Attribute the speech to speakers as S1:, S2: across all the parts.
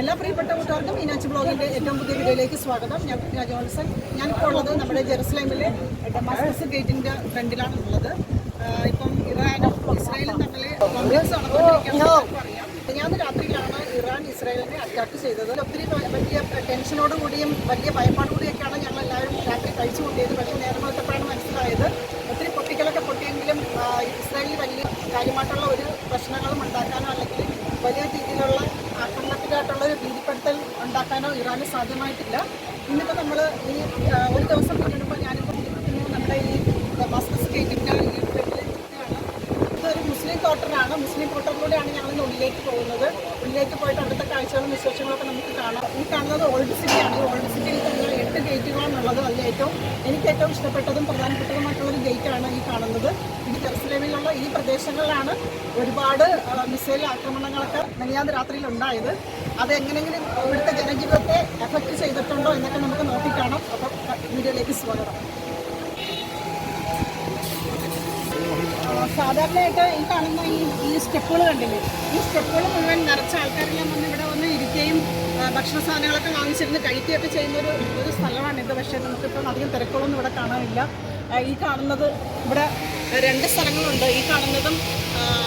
S1: എല്ലാ പ്രിയപ്പെട്ട കൂട്ടുകാർക്കും മീനാച്ചി ബ്ലോഗിന്റെ ഏറ്റവും പുതിയ വീഡിയോയിലേക്ക് സ്വാഗതം. ഞാൻ ജോൺസൺ. ഞാനിപ്പോൾ ഉള്ളത് നമ്മുടെ ജെറുസലേമിലെ ഡമാസ്കസ് ഗേറ്റിന്റെ ഫ്രണ്ടിലാണ് ഉള്ളത് ഇപ്പം ഇറാനും ഇസ്രായേലും തമ്മിൽ കോൺഗ്രസ് നടന്നുകൊണ്ടിരിക്കുന്നത് അറിയാം. ഞാൻ രാത്രിയിലാണ് ഇറാൻ ഇസ്രായേലിനെ അറ്റാക്ക് ചെയ്തത്. ഒത്തിരി വലിയ ടെൻഷനോടുകൂടിയും വലിയ ഭയപ്പാടുകൂടിയൊക്കെയാണ് ഞങ്ങൾ എല്ലാവരും രാത്രി കഴിച്ചു കൂട്ടിയത് പക്ഷേ നേരം വെളുത്തപ്പോഴാണ് മനസ്സിലായത്. ഇറാന് സാധ്യമായിട്ടില്ല. ഇന്നിപ്പോൾ നമ്മൾ ഈ ഒരു ദിവസം പിന്നിടുമ്പോൾ ഞാനിപ്പോൾ നമ്മുടെ ഈ മസ്കസ് ഗേറ്റിന്റെ ഈ ഒരു ഇതൊരു മുസ്ലിം ക്വാർട്ടറാണ് മുസ്ലിം ക്വാർട്ടറിലൂടെയാണ് ഞങ്ങൾ ഉള്ളിലേക്ക് പോകുന്നത്. ഉള്ളിലേക്ക് പോയിട്ട് അവിടുത്തെ കാഴ്ചകളും വിശേഷങ്ങളൊക്കെ നമുക്ക് കാണാം. ഈ കാണുന്നത് ഓൾഡ് സിറ്റിയാണ് ഓൾഡ് സിറ്റിയിൽ തന്നെ എട്ട് ഗേറ്റുകളാണുള്ളത് അതിൽ ഏറ്റവും എനിക്ക് ഏറ്റവും ഇഷ്ടപ്പെട്ടതും പ്രധാനപ്പെട്ടതുമായിട്ടുള്ളൊരു ഗേറ്റാണ് ഈ കാണുന്നത്. ഇത് ജെറുസലേമിലുള്ള ഈ പ്രദേശങ്ങളിലാണ് ഒരുപാട് മിസൈൽ ആക്രമണങ്ങളൊക്കെ മെനിയാന്ന് രാത്രിയിൽ ഉണ്ടായത്. അത് എങ്ങനെങ്കിലും ഇവിടുത്തെ ജനജീവിതത്തെ എഫക്റ്റ് ചെയ്തിട്ടുണ്ടോ എന്നൊക്കെ നമുക്ക് നോക്കിക്കാണാം. അപ്പം വീഡിയോയിലേക്ക് സ്വാഗതം. സാധാരണയായിട്ട് ഈ കാണുന്ന ഈ ഈ സ്റ്റെപ്പുകൾ കണ്ടില്ലേ? ഈ സ്റ്റെപ്പുകൾ മുഴുവൻ നിറച്ച ആൾക്കാരെല്ലാം വന്ന് ഇവിടെ വന്ന് ഇരിക്കുകയും ഭക്ഷണ സാധനങ്ങളൊക്കെ വാങ്ങിച്ചിരുന്ന് കഴിക്കുകയൊക്കെ ചെയ്യുന്ന ഒരു ഒരു സ്ഥലമാണിത് പക്ഷേ നമുക്കിപ്പം അധികം തിരക്കുകളൊന്നും ഇവിടെ കാണാനില്ല. ഈ കാണുന്നത് ഇവിടെ രണ്ട് സ്ഥലങ്ങളുണ്ട്. ഈ കാണുന്നതും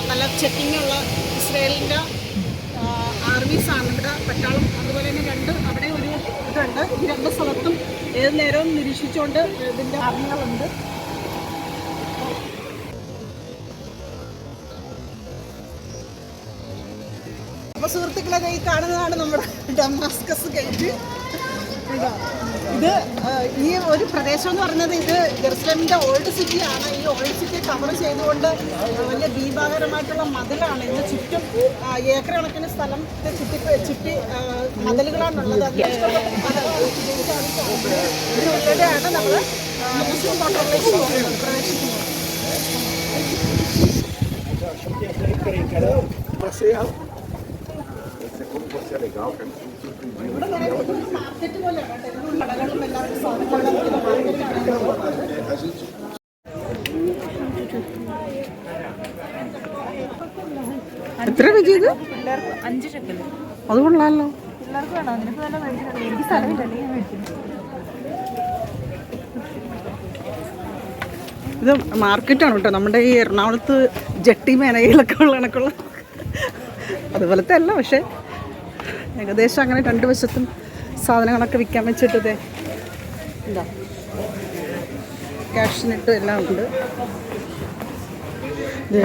S1: നല്ല ചെക്കിങ്ങുള്ള ഇസ്രയേലിന്റെ ആർമീസാണ് ഇവിടെ പട്ടാളം. അതുപോലെ തന്നെ രണ്ട് അവിടെ ഒരു ഇതുണ്ട്. ഈ രണ്ട് സ്ഥലത്തും ഏത് നേരവും നിരീക്ഷിച്ചുകൊണ്ട് ഇതിന്റെ ആർമികളുണ്ട്. സുഹൃത്തുക്കളെ ഈ കാണുന്നതാണ് നമ്മുടെ ഡമാസ്കസ് ഗേറ്റ്. ഇതാ. ഇത് ഈ ഒരു പ്രദേശം എന്ന് പറയുന്നത് ഇത് ജെറുസലേമിന്റെ ഓൾഡ് സിറ്റിയാണ് ഈ ഓൾഡ് സിറ്റി കവർ ചെയ്തുകൊണ്ട് വലിയ ദീപാകരമായിട്ടുള്ള മതിലാണ്. ഇതിന് ചുറ്റും ഏക്കർ കണക്കിന് സ്ഥലം ചുറ്റി ചുറ്റി മതിലുകളാണുള്ളത് ഇതിനുള്ളിലെയാണ് നമ്മൾ മുസ്ലിം പ്രവേശിക്കുന്നത്. മാർക്കറ്റ് പോലെയാണ് കേട്ടോ. ഇതിനുള്ള കടകളും എല്ലാവരും സാധനങ്ങളും വിൽക്കുന്ന മാർക്കറ്റാണ് ഇവിടെ ഉള്ളത്. എത്ര വിജി ഇത്
S2: അഞ്ച് ഷെക്കൽ
S1: അത് കൊള്ളാമല്ലോ
S2: പിള്ളേർക്ക് വേണോ? അതിനൊക്കെ തന്നെ മേടിക്കണം എനിക്ക് സ്ഥലമില്ലല്ലേ ഞാൻ മേടിക്കുന്നു
S1: ഇത് മാർക്കറ്റാണ് കേട്ടോ. നമ്മുടെ ഈ എറണാകുളത്ത് ജട്ടി മേനകയിലൊക്കെ ഉള്ള കണക്കുള്ള. അതുപോലത്തെ അല്ല പക്ഷേ ഏകദേശം അങ്ങനെ രണ്ട് വശത്തും സാധനങ്ങളൊക്കെ വിൽക്കാൻ വെച്ചിട്ടത് എന്താ? ക്യാഷിനിട്ട് എല്ലാം ഉണ്ട്. ഇത്.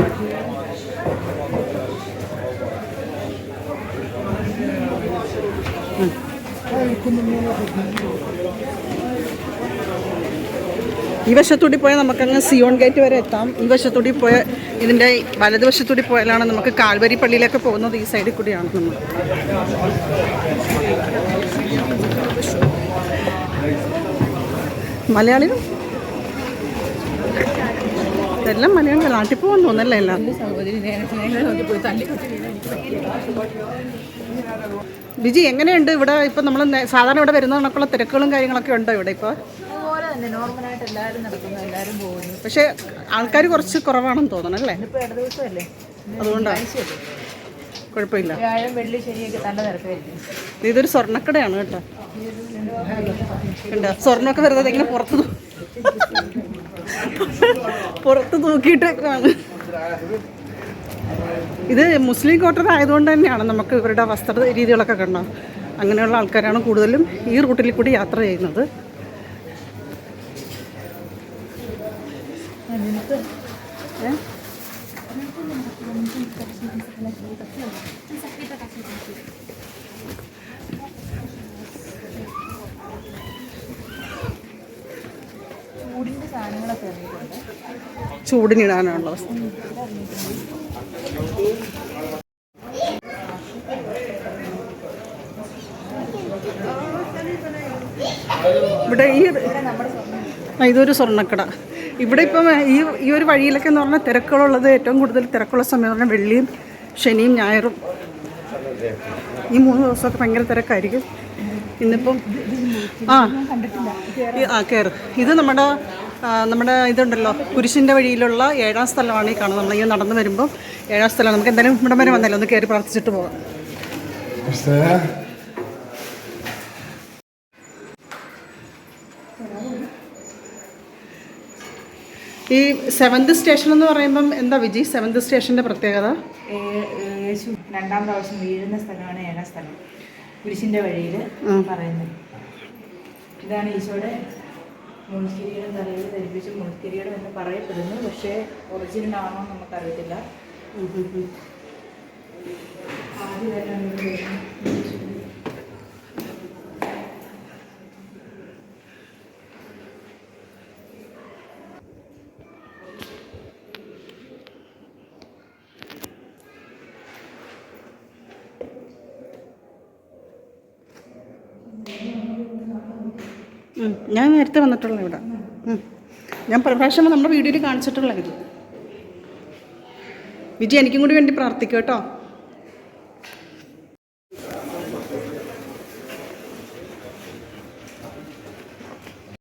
S1: ഈ വശത്തൂടി പോയാൽ നമുക്കങ്ങ് സിയോൺ ഗേറ്റ് വരെ എത്താം. ഈ വശത്തൂടി പോയ ഇതിന്റെ വലതുവശത്തൂടി പോയാലാണ് നമുക്ക് കാൽവരി പള്ളിയിലൊക്കെ പോകുന്നത് ഈ സൈഡിൽ കൂടിയാണ് നമ്മൾ. മലയാളികൾ? എല്ലാം മലയാളികൾ. നാട്ടിൽ പോകാൻ തോന്നല്ലേ എല്ലാം? വിജി എങ്ങനെയുണ്ട് ഇവിടെ? ഇപ്പം നമ്മൾ സാധാരണ ഇവിടെ വരുന്ന കണക്കുള്ള തിരക്കുകളും കാര്യങ്ങളൊക്കെ ഉണ്ടോ ഇവിടെ ഇപ്പോൾ
S2: തന്നെ നോർമലായിട്ട് എല്ലാവരും നടക്കുന്നു എല്ലാവരും പോകുന്നു.
S1: പക്ഷേ ആൾക്കാർ കുറച്ച് കുറവാണെന്ന് തോന്നണം അല്ലേ?
S2: ഇട ദിവസമല്ലേ
S1: അതുകൊണ്ടാണ് കുഴപ്പമില്ല.
S2: വ്യാഴം വെള്ളി ശനിയൊക്കെ നല്ല തിരക്കായിരിക്കും.
S1: ഇതൊരു സ്വർണക്കടയാണ് കേട്ടോ. കണ്ടോ? സ്വർണമൊക്കെ വെറുതെ ഇങ്ങനെ പുറത്ത് തൂ- പുറത്ത് ഇത് മുസ്ലിം ക്വാർട്ടർ ആയതുകൊണ്ട് തന്നെയാണ് നമുക്ക് ഇവരുടെ വസ്ത്ര രീതികളൊക്കെ കണ്ടോ? അങ്ങനെയുള്ള ആൾക്കാരാണ് കൂടുതലും ഈ റൂട്ടിൽ കൂടി യാത്ര ചെയ്യുന്നത്. ചൂടിനിടാനുള്ള വസ്തു. ഇവിടെ ഈ ഇതൊരു സ്വർണക്കട. ഇവിടെ ഇപ്പം ഈ ഈ ഒരു വഴിയിലൊക്കെ എന്ന് പറഞ്ഞാൽ തിരക്കുകളുള്ളത് ഏറ്റവും കൂടുതൽ തിരക്കുള്ള സമയം പറഞ്ഞാൽ വെള്ളിയും ശനിയും ഞായറും. ഈ മൂന്ന് ദിവസമൊക്കെ ഭയങ്കര തിരക്കായിരിക്കും. ഇന്നിപ്പം ആ ആ കയറ് ഇത് നമ്മുടെ നമ്മുടെ ഇതുണ്ടല്ലോ കുരിശിന്റെ വഴിയിലുള്ള ഏഴാം സ്ഥലമാണ് ഈ കാണുന്നത്. നമ്മളിങ്ങനെ നടന്നു വരുമ്പോൾ ഏഴാം സ്ഥലം നമുക്ക് എന്തായാലും ഇവിടെ വരെ വന്നല്ലോ ഒന്ന് കയറി പ്രാർത്ഥിച്ചിട്ട് പോകാം. ഈ സെവന്ത് സ്റ്റേഷൻ എന്ന് പറയുമ്പം എന്താ വിജി? സെവന്ത് സ്റ്റേഷന്റെ പ്രത്യേകത?
S2: യേശു രണ്ടാം പ്രാവശ്യം വീഴുന്ന സ്ഥലമാണ് ഏഴാം സ്ഥലം. കുരിശിന്റെ വഴിയിൽ പറയുന്നത്. ഇതാണ് ഈശോയുടെ മുൾക്കിരീടം തലയിൽ ധരിപ്പിച്ച് മുൾക്കിരീടം എന്ന് പറയപ്പെടുന്നു. പക്ഷേ ഒറിജിനൽ ആണോ നമുക്കറിയത്തില്ല. ആദ്യം തന്നെ
S1: ഞാൻ നേരത്തെ വന്നിട്ടുള്ള ഇവിടെ. ഞാൻ പ്രാവശ്യം നമ്മുടെ വീഡിയോയിൽ കാണിച്ചിട്ടുള്ള ഇത് വിജി എനിക്കും കൂടി വേണ്ടി പ്രാർത്ഥിക്കും കേട്ടോ.